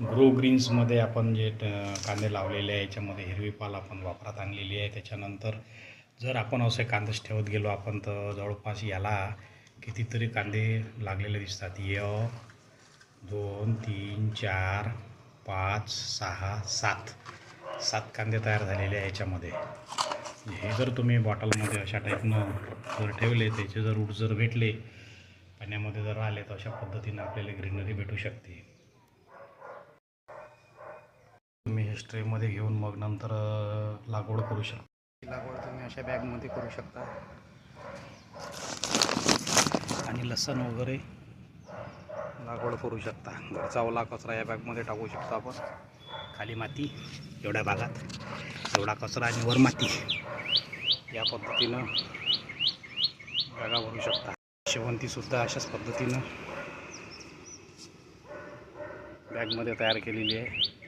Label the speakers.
Speaker 1: Grow ग्रीन्समध्ये आपण जे कांदे लावलेले आहे याच्यामध्ये हिरवी पाल आपण वापरात आणलेली आहे. त्याच्यानंतर जर आपण असे कांदेच ठेवत गेलो आपण तर जवळपास याला कितीतरी कांदे लागलेले दिसतात. य दोन तीन चार पाच सहा सात. सात कांदे तयार झालेले आहे याच्यामध्ये. हे जर तुम्ही बॉटलमध्ये अशा टाईपनं जर ठेवले त्याचे जर रूट जर भेटले पाण्यामध्ये जर आले तर अशा पद्धतीनं आपल्याला ग्रीनरी भेटू शकते. हिस्ट्रीमध्ये स्ट्रेमध्ये घेऊन मग नंतर लागवड करू शकता. लागवड तुम्ही अशा बॅगमध्ये करू शकता. आणि लसण वगैरे लागवड करू शकता. घरचा ओला कचरा या बॅगमध्ये टाकू शकतो आपण. खाली माती एवढ्या भागात. एवढा कचरा आणि वर माती. या पद्धतीनं बॅगा भरू शकता. शेवंतीसुद्धा अशाच पद्धतीनं बॅगमध्ये तयार केलेली आहे.